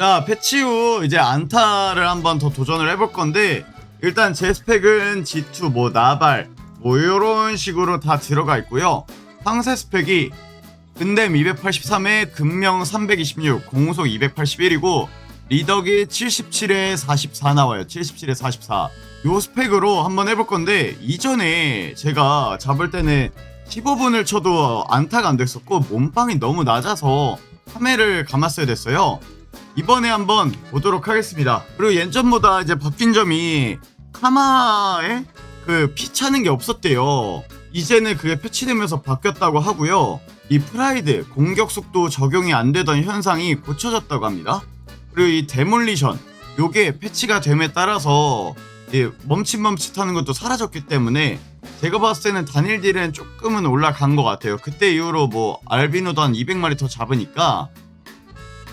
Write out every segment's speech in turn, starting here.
자, 패치 후 이제 안타를 한번 더 도전을 해볼 건데 일단 제 스펙은 G2, 뭐 나발, 뭐 이런 식으로 다 들어가 있고요. 상세 스펙이 근댐 283에 금명 326, 공속 281이고 리더기 77에 44 나와요. 77에 44. 요 스펙으로 한번 해볼 건데 이전에 제가 잡을 때는 15분을 쳐도 안타가 안 됐었고 몸빵이 너무 낮아서 3회를 감았어야 됐어요. 이번에 한번 보도록 하겠습니다. 그리고 예전보다 이제 바뀐 점이 카마에 그 피 차는 게 없었대요. 이제는 그게 패치되면서 바뀌었다고 하고요. 이 프라이드 공격 속도 적용이 안 되던 현상이 고쳐졌다고 합니다. 그리고 이 데몰리션 요게 패치가 됨에 따라서 이 멈칫멈칫하는 것도 사라졌기 때문에 제가 봤을 때는 단일 딜은 조금은 올라간 것 같아요. 그때 이후로 뭐 알비노도 한 200마리 더 잡으니까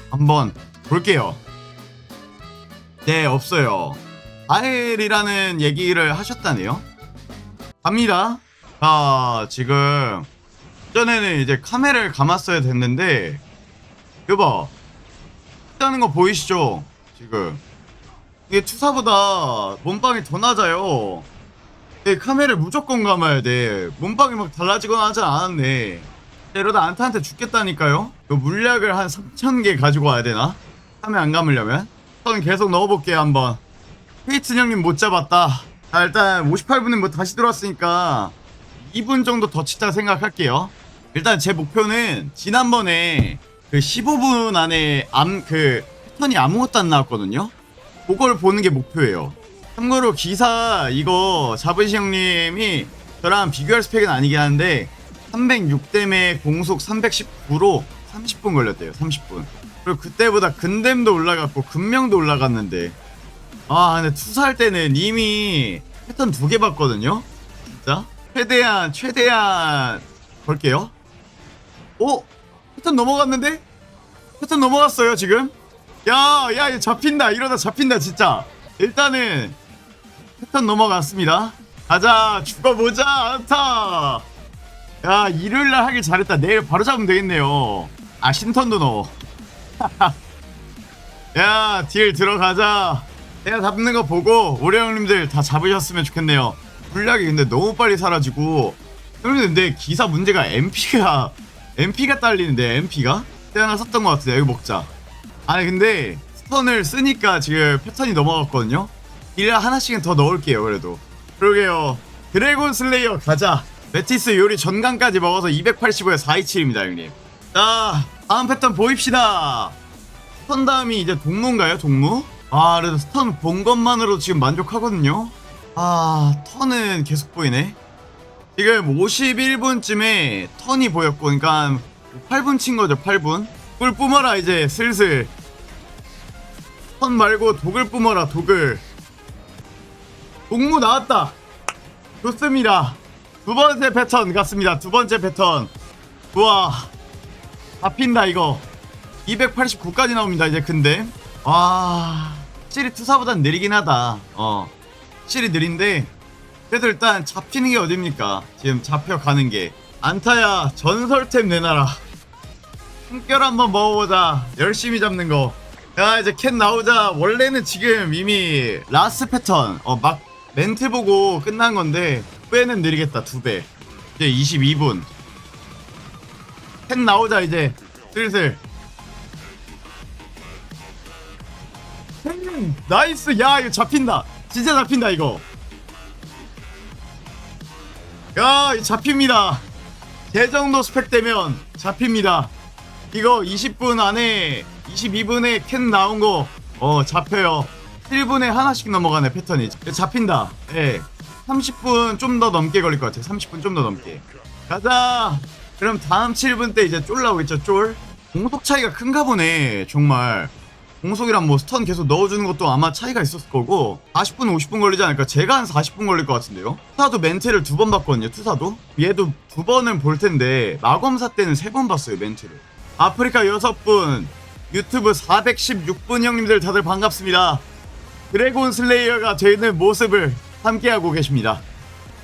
한번 볼게요. 네, 없어요. 아엘이라는 얘기를 하셨다네요. 갑니다. 자, 지금 전에는 이제 카메라를 감았어야 됐는데 여봐 있다는 거 보이시죠? 지금 이게 투사보다 몸빵이 더 낮아요. 네, 카메라를 무조건 감아야 돼. 몸빵이 막 달라지거나 하진 않았네. 이러다 안타한테 죽겠다니까요? 그 물약을 한 3,000개 가지고 와야 되나? 카메라 안 감으려면? 전 계속 넣어볼게요, 한번. 페이튼 형님 못 잡았다. 자, 일단 58분은 뭐 다시 들어왔으니까 2분 정도 더 치자 생각할게요. 일단 제 목표는 지난번에 그 15분 안에 암, 그 패턴이 아무것도 안 나왔거든요? 그걸 보는 게 목표예요. 참고로 기사 이거 자부시 형님이 저랑 비교할 스펙은 아니긴 한데 306댐에 공속 319로 30분 걸렸대요. 30분. 그리고 그때보다 근댐도 올라갔고 근명도 올라갔는데 아 근데 투사할 때는 이미 패턴 두 개 봤거든요. 진짜 최대한 최대한 볼게요. 오 패턴 넘어갔는데 패턴 넘어갔어요 지금. 야야 이거 잡힌다 이러다 잡힌다 진짜. 일단은 패턴 넘어갔습니다. 가자 죽어보자 안타. 야 일요일날 하길 잘했다. 내일 바로 잡으면 되겠네요. 아 신턴도 넣어. 야 딜 들어가자. 내가 잡는 거 보고 오래 형님들 다 잡으셨으면 좋겠네요. 물약이 근데 너무 빨리 사라지고 형님 근데 기사 문제가 MP가 MP가 딸리는데 MP가 그때 하나 썼던 것 같은데 여기 먹자. 아니 근데 스턴을 쓰니까 지금 패턴이 넘어갔거든요. 일 하나씩은 더 넣을게요 그래도. 그러게요. 드래곤 슬레이어 가자. 베티스 요리 전강까지 먹어서 285에 427입니다 형님. 자 다음 패턴 보입시다. 스턴 다음이 이제 동무인가요 동무? 아 그래도 스턴 본 것만으로 지금 만족하거든요. 아 턴은 계속 보이네. 지금 51분쯤에 턴이 보였고 그러니까 8분 친 거죠 8분. 꿀 뿜어라 이제 슬슬. 턴 말고 독을 뿜어라 독을. 동무 나왔다. 좋습니다. 두 번째 패턴 같습니다. 두 번째 패턴. 우와. 잡힌다 이거. 289까지 나옵니다 이제 근데. 와. 확실히 투사보단 느리긴 하다. 어. 확실히 느린데. 그래도 일단 잡히는 게 어딥니까? 지금 잡혀가는 게. 안타야 전설템 내놔라. 숨결 한번 먹어보자. 열심히 잡는 거. 야 이제 캔 나오자. 원래는 지금 이미 라스 패턴 어 막 멘트 보고 끝난 건데 후에는 느리겠다 두 배. 이제 22분. 캔 나오자 이제 슬슬. 캔 나이스 야 이거 잡힌다. 진짜 잡힌다 이거. 야 잡힙니다. 제 정도 스펙 되면 잡힙니다. 이거 20분 안에 22분에 캔 나온 거 어 잡혀요 1분에 하나씩 넘어가네 패턴이 잡힌다 예 30분 좀 더 넘게 걸릴 것 같아요 30분 좀 더 넘게 가자 그럼 다음 7분 때 이제 쫄 나오겠죠 쫄? 공속 차이가 큰가 보네 정말. 공속이랑 뭐 스턴 계속 넣어주는 것도 아마 차이가 있었을 거고 40분 50분 걸리지 않을까? 제가 한 40분 걸릴 것 같은데요? 투사도 멘트를 두 번 봤거든요 투사도. 얘도 두 번은 볼 텐데 마검사 때는 세 번 봤어요 멘트를. 아프리카 6분 유튜브 416분 형님들 다들 반갑습니다. 드래곤 슬레이어가 되는 모습을 함께하고 계십니다.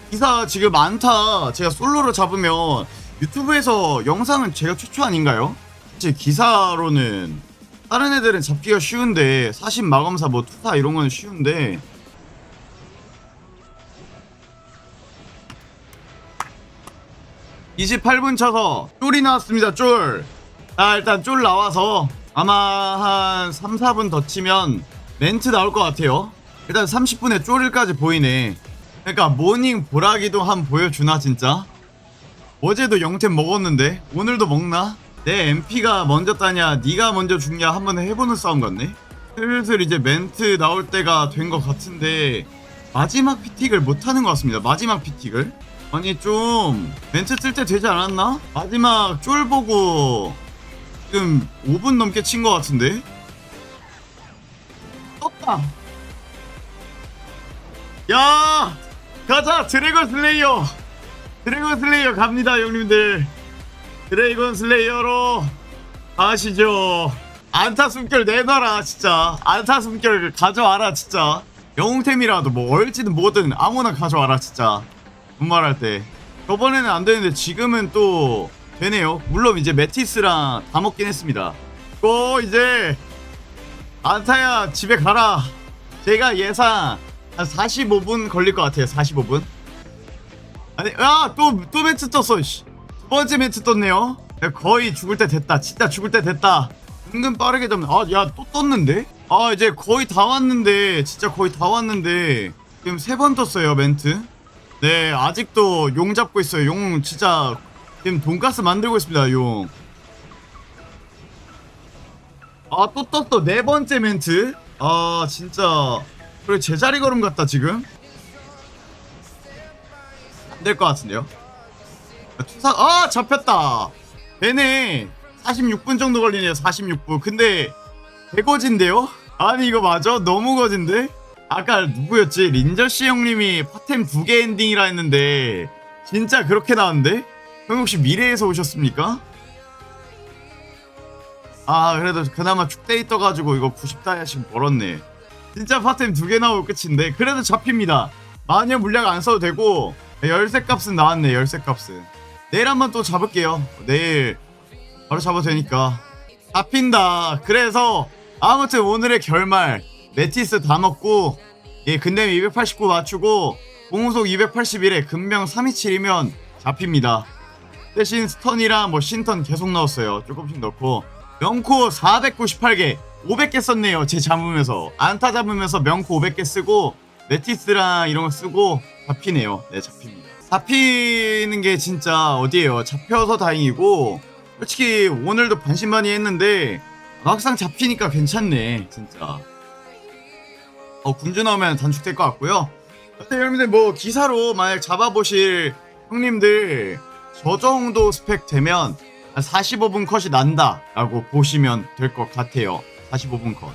기사 지금 많다 제가 솔로로 잡으면 유튜브에서 영상은 제가 최초 아닌가요? 제 기사로는 다른 애들은 잡기가 쉬운데 40 마검사 뭐 투사 이런 건 쉬운데 28분 쳐서 쫄이 나왔습니다 쫄. 자 일단 쫄 나와서 아마 한 3, 4분 더 치면 멘트 나올 것 같아요. 일단 30분에 쫄일까지 보이네. 그러니까 모닝 보라기도 한 보여주나 진짜? 어제도 영템 먹었는데? 오늘도 먹나? 내 MP가 먼저 따냐 네가 먼저 죽냐 한번 해보는 싸움 같네? 슬슬 이제 멘트 나올 때가 된 것 같은데 마지막 피틱을 못하는 것 같습니다. 마지막 피틱을. 아니 좀 멘트 쓸 때 되지 않았나? 마지막 쫄 보고 지금 5분 넘게 친 것 같은데? 떴다. 야 가자 드래곤 슬레이어 드래곤 슬레이어 갑니다 형님들. 드래곤 슬레이어로 가시죠. 안타 숨결 내놔라 진짜. 안타 숨결 가져와라 진짜. 영웅템이라도 뭐 얼지든 뭐든 아무나 가져와라 진짜. 분말할 때. 저번에는 안 되는데 지금은 또 되네요. 물론 이제 메티스랑 다 먹긴 했습니다. 또 이제 안타야 집에 가라. 제가 예상 한 45분 걸릴 것 같아요 45분 아니 아또또 멘트 떴어 씨. 두 번째 멘트 떴네요. 야, 거의 죽을 때 됐다. 진짜 죽을 때 됐다. 은근 빠르게 잡는 아야 또 떴는데? 아 이제 거의 다 왔는데. 진짜 거의 다 왔는데. 지금 세 번 떴어요 멘트. 네 아직도 용 잡고 있어요. 용 진짜 지금 돈가스 만들고 있습니다 용. 아 또 떴어. 네 번째 멘트. 아 진짜. 그래 제자리 걸음 같다 지금 안 될 것 같은데요 아, 투사 아 잡혔다 되네 46분 정도 걸리네요 46분 근데 개거진데요? 아니 이거 맞아? 너무 거진데? 아까 누구였지? 린저씨 형님이 파템 두 개 엔딩이라 했는데 진짜 그렇게 나왔는데? 형 혹시 미래에서 오셨습니까? 아 그래도 그나마 축대이 떠가지고 이거 90다이아씩 벌었네 진짜 파템 두 개 나오고 끝인데 그래도 잡힙니다 마녀 물약 안 써도 되고 열쇠 값은 나왔네 열쇠 값은. 내일 한번 또 잡을게요. 내일 바로 잡아도 되니까. 잡힌다. 그래서 아무튼 오늘의 결말 메티스 다 먹고 예 근댐 289 맞추고 공속 281에 금명 327이면 잡힙니다. 대신 스턴이랑 뭐 신턴 계속 넣었어요. 조금씩 넣고. 명코 498개 500개 썼네요 제 잡으면서. 안타 잡으면서 명코 500개 쓰고 메티스랑 이런 거 쓰고 잡히네요. 네 잡힙니다. 잡히는 게 진짜 어디에요? 잡혀서 다행이고 솔직히 오늘도 반신반의 했는데 막상 잡히니까 괜찮네 진짜. 어 군주 나오면 단축될 것 같고요. 근데 여러분들 뭐 기사로 만약 잡아보실 형님들 저 정도 스펙 되면 한 45분 컷이 난다 라고 보시면 될 것 같아요. 45분 컷